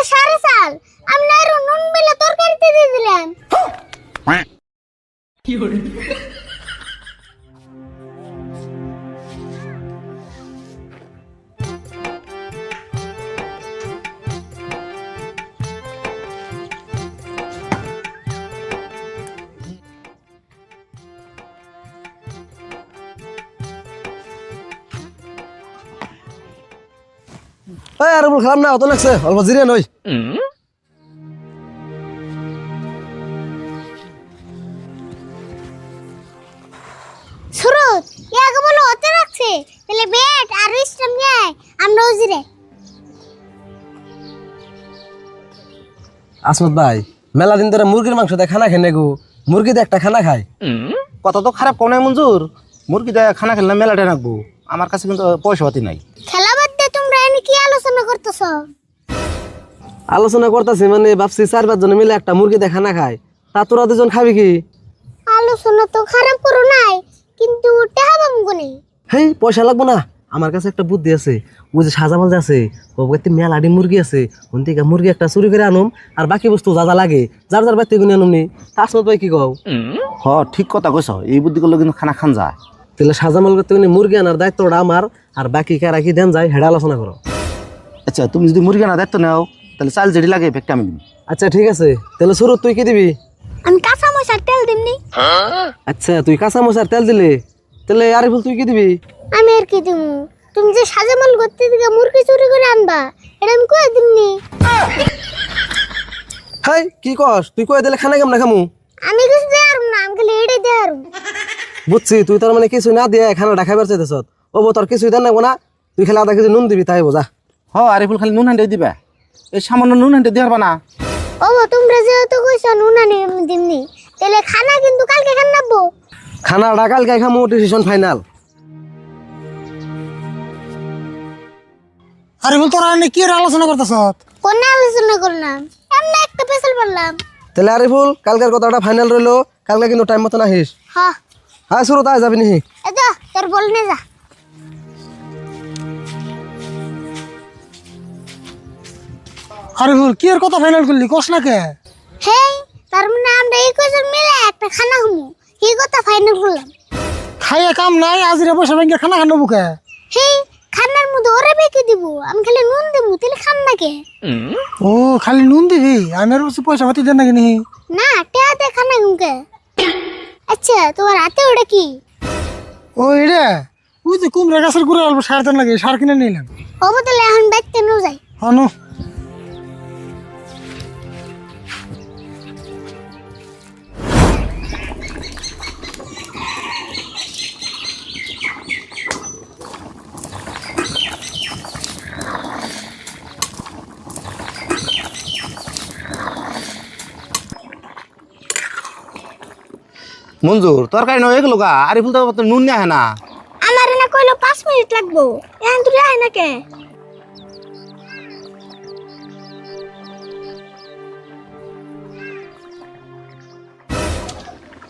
তো সারা সাল আমি আরও নুন মেলা তরকারিতে দিয়ে দিলাম। এই আর বল খারাপ না অত লাগছে অল্প জিরিয়ে নই। সুরত ইয়াকে বলো হতে রাখছে তাহলে বেট আর ইসলাম নিয়ে আমরা আসমত ভাই মেলা দিন ধরে মুরগির মাংস দিয়ে খানা খেয়ে গো মুরগি দিয়ে একটা খানা খায়। কত তো খারাপ কোনে মঞ্জুর। মুরগি দেয় খানা খেলে মেলাটা রাখব। আমার কাছে কিন্তু পয়সা পাতি নাই খেলা বাদ দিয়ে তোমরা এনে কি আলোচনা করতেছ? আলোচনা করতেছি মানে ভাবছি চার পাঁচ জনে মিলে একটা মুরগি দিয়ে খানা খায় তা তোরা দুজন খাবি কি? আলোচনা তো খারাপ করো নাই কিন্তু টেহা বাবু কোনে? হেই পয়সা লাগবো না। আমার কাছে একটা বুদ্ধি আছে। ওই যে সাজামাল যে আছে ও বাড়িতে মেলাডি মুরগি আছে। ওন থেকে মুরগি একটা চুরি করে আনুম আর বাকি বস্তু যা যা লাগে যার যার বাড়িতে গুনে আনুম নি। তাসমত ভাই কি কও? হ ঠিক কথা কইছ। এই বুদ্ধি করলে কিন্তু খানা খান যায়। তাহলে সাজামাল করতে উনি মুরগি আনার দায়িত্বটা আমার আর বাকি কারা কি দেন যায় হেডা আলোচনা করো। আচ্ছা তুমি যদি মুরগি না দায়িত্ব নাও তাহলে চাল যেটি লাগে ব্যাগটা আমি দিবি আচ্ছা ঠিক আছে। তাহলে শুরু তুই কি দিবি? আমি কাঁচা মশার তেল দিমনি আচ্ছা তুই কাঁচা মশার তেল দিলে। তাহলে আরিফুল তুই কি দিবি? আমি আর কি দিমু? তুমি যে সাজামাল করতে দিকে মুরগি চুরি করে আনবা এটা আমি কয়ে দিমনি হাই কি কস? তুই কয়ে দিলে খানা কেমন খামু? আমি কিছু দেয়ার না আমি খালি এড়ে দেয়ার। বুঝছি তুই তার মানে কিছু না দিয়ে খানাটা খাইবার চাইতেছ। ও তোর কিছুই দেন না তুই খালি আধা কেজি নুন দিবি তাই বোঝা। হ আরিফুল খালি নুন হান্ডে দিবে। এই সামান্য নুন হান্ডে দিয়ে না। ও তোমরা যেহেতু কইছ নুনা নি দিমনি তাহলে খানা কিন্তু কালকে খান নাবো খানাটা কালকে খামু ডিসিশন ফাইনাল আরে বল তোরা এনে কি এর আলোচনা করতেছ কোন আলোচনা করলাম? এমনি একটা পেছাল পারলাম তাহলে আরিফুল কালকের কথাটা ফাইনাল রইল। কালকে কিন্তু টাইম মতো আহিস হ। হ্যাঁ শুরু তাই যাবি নিহি। এ যা তোর বল নে যা। আরে বল কি এর কথা ফাইনাল করলি? কস না কে? হেই তার মানে আমরা এই কজন মিলে একটা খানা খামু। এই কথা ফাইনাল করলাম? খাইয়ে কাম নাই আজিরে পয়সা ব্যাংকে খানা খান বুকে হেই খানার মধ্যে ওরে বেঁকে দিব আমি খালি নুন দেবো তাহলে খান না কে? ও খালি নুন দিবি? আমি আর বলছি পয়সা পাতি দেন নি না টেহাতে খানা ঘুমকে আচ্ছা তোমার হাতে ওটা কি? ও এরে ওই যে কুমড়া গাছের গুঁড়ো অল্প সার দেন লাগে সার কিনে নিলাম হব তাহলে এখন বাইতে নো যাই। আনো। মঞ্জুর তরকারি নয় এগুলো গা আরিফুল তো নুন নিয়ে আহে না। আমার না কইলো পাঁচ মিনিট লাগবো। এখন তুই আয় না কে?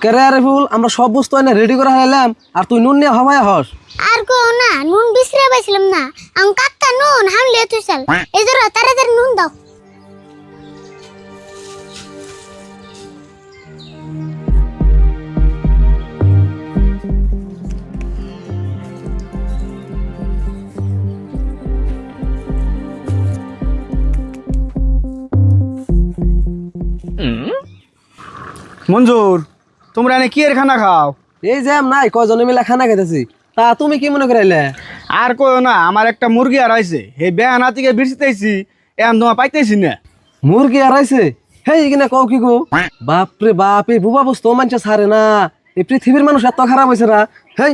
কেরে আরিফুল আমরা সব বস্তু এনে রেডি করে হাইলাম আর তুই নুন নিয়ে হবাই হস। আর কো না নুন বিসরে পাইছিলাম না। আমি কাকা নুন হামলে তুই চাল। এই ধরো তাড়াতাড়ি নুন দাও। মঞ্জুর তোমরা এনে কি এর খানা খাও? এই যে নাই কয়জনে মিলে খানা খাইতেছি তা তুমি কি মনে করাইলে? আর কই না আমার একটা মুরগি আর আইছে হে বেহানা থেকে বিরছিতেছি এখন তোমার পাইতেছি না। মুরগি আড়াইছে হেই কিনা কও কি গো বাপরে বাপ এই বুবা বস্তু মানছে ছাড়ে না। এই পৃথিবীর মানুষ এত খারাপ হয়েছে না হেই।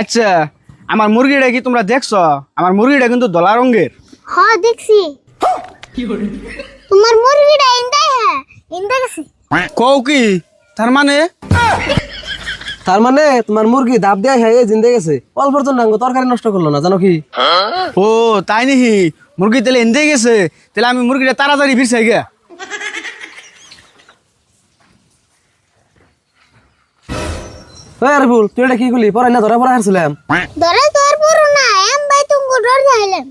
আচ্ছা আমার মুরগিটা কি তোমরা দেখছ? আমার মুরগিটা কিন্তু দলা রঙের। হ দেখছি। তোমার মুরগিটা ইন্দাই হ্যাঁ ইন্দা গেছে কও কি? তার মানে? তার মানে তোমার মুরগি দাব দেয়া হ্যাঁ জিন্দে গেছে। জন্য আঙ্গ তরকারি নষ্ট করল না জানো কি? ও তাই নাকি মুরগি তাহলে এনতে গেছে। তাহলে আমি মুরগিটা তাড়াতাড়ি ফিরছে গে ওই আরে তুই এটা কি করলি? পরে না ধরা পড়া হারছিলাম। ধরে তোর পুরো না এম ভাই তুমি ডর হইলেন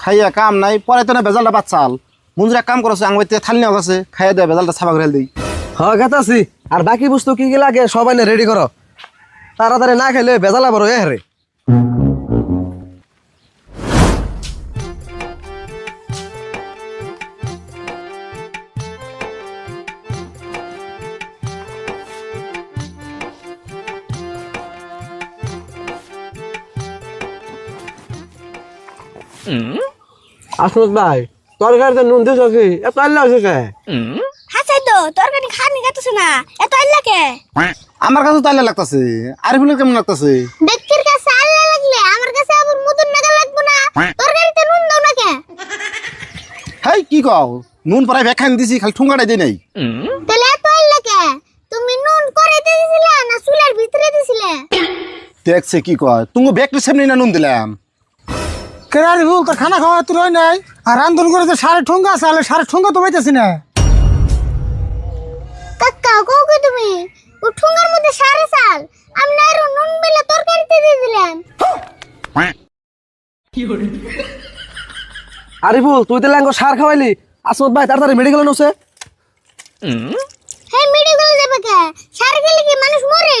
খাইয়া কাম নাই পরে তো না বেজালটা বাচ্চাল। মঞ্জুর কাম করছে আঙ্গুর থেকে থালি নেওয়া গেছে খাইয়া দেয় বেজালটা ছাপা করে দিই। হ্যাঁ গেতাছি আর বাকি বস্তু কি কি লাগে সবাই না রেডি করো। তাড়াতাড়ি না খেলে বেজালা বড় এ রে। আসমত ভাই তরকারিতে নুন দিছ কি? এত আল্লাহ হয়েছে তো তরকারি খানি না। এত আমার কাছে তাইলে লাগতাছে। আরিফুলের কেমন লাগতাছে? ব্যক্তির কাছে আল্লাহ লাগলে আমার কাছে আবার মুদুন নাগা লাগবো না। তরকারিতে নুন দাও না কে? হেই কি কও? নুন পরাই ব্যাখ্যান দিছি খালি ঠুঙ্গাটাই দিই নাই। তাহলে এত তুমি নুন করাইতে দিছিলে না চুলার ভিতরে দিছিলে দেখছে কি কয়? তুমি ব্যাগটির সামনে না নুন দিলাম। কেরারি ভুল তো খানা খাওয়া তো রয় নাই? আর রান্ধন করে তো সাড়ে ঠুঙ্গা আছে সাড়ে ঠুঙ্গা তো পাইতেছি না। আরিফুল তুই তো ল্যাঙ্গো সার খাওয়াইলি? আসমত ভাই তাড়াতাড়ি মেডিকেল নছে হে মেডিকেল যাবে কে? সারে গেলে কি মানুষ মরে?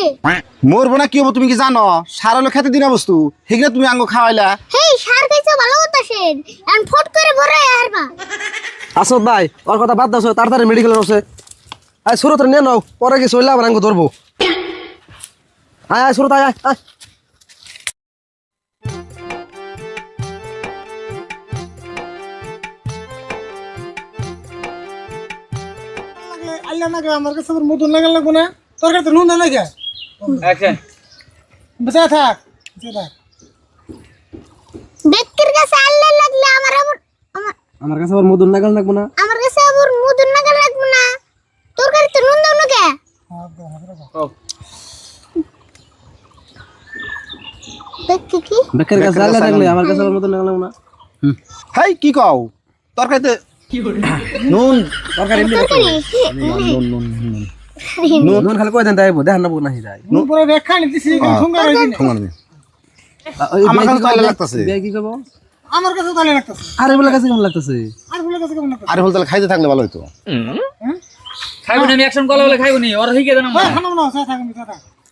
মরবো না কি হব তুমি কি জানো? সার হলো খেতে দিনা বস্তু। সেগুলো তুমি আঙ্গ খাওয়াইলা। হেই সার খাইছে ভালো কথা সেন এখন ফট করে ভরে হারবা। আসমত ভাই ওর কথা বাদ দাও তাড়াতাড়ি মেডিকেল নছে আয় সুরত নিয়ে নাও পরে কি চললে আবার আঙ্গো ধরবো। আয় আয় সুরত আয় আয়, আয় আল্লাহ নাকি আমার কাছে আবার মতন লাগাল লাগবো না? তোর কাছে নুন দেয় নাকি অ্যাকশন বেঁচে থাক বেঁচে থাক। ব্যক্তির কাছে আল্লাহ লাগলে আমার আবার আমার আমার কাছে আবার মধুর নাগাল লাগবো না? আমার কাছে আবার মুদুন নাগা লাগবো না? তরকারিতে নুন দাও না কে? ব্যক্তি কি? বেকের কাছে আল্লাহ লাগলে আমার কাছে আবার মধুর নাগাল লাগবো না? হেই কি কও? তরকারিতে নুন তরকারি নুন খালি কয় দেন তাই দেখান না নাহি যায় নুন পরে ব্যাখ্যা নিতেছি ঠুঙ্গা রয়েছি না। ঠুঙ্গা দিই আমার কাছে তাইলে লাগতাছে। বিয়ে কি করব আমার কাছে তাহলে লাগতেছে। আরে বলে কাছে কেমন লাগতেছে? আর বলে কাছে কেমন লাগতেছে? আরিফুল তাহলে খাইতে থাকলে ভালো হইতো। খাইব না আমি অ্যাকশন কল বলে খাইব নি ওর হইকে দেন ওই খানা না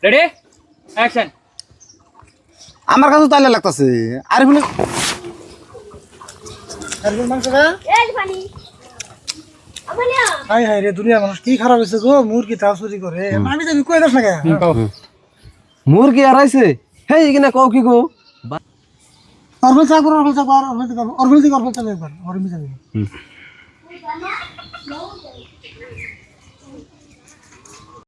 রেডি অ্যাকশন আমার কাছে তাইলে লাগতাছে। আর মাংস খা হাই হাই রে দুনিয়া মানুষ কি খারাপ হয়েছে গো? মুরগি তাও চুরি করে আমি জানি কয়ে দাস না কে? মুরগি আর আইছে হেই কিনা কও কি গো? অরবিল চাক করো অরবিল চাক করো অরবিল চাক করো অরবিল চাক অরবিল চাক। একবার অরবিল চাক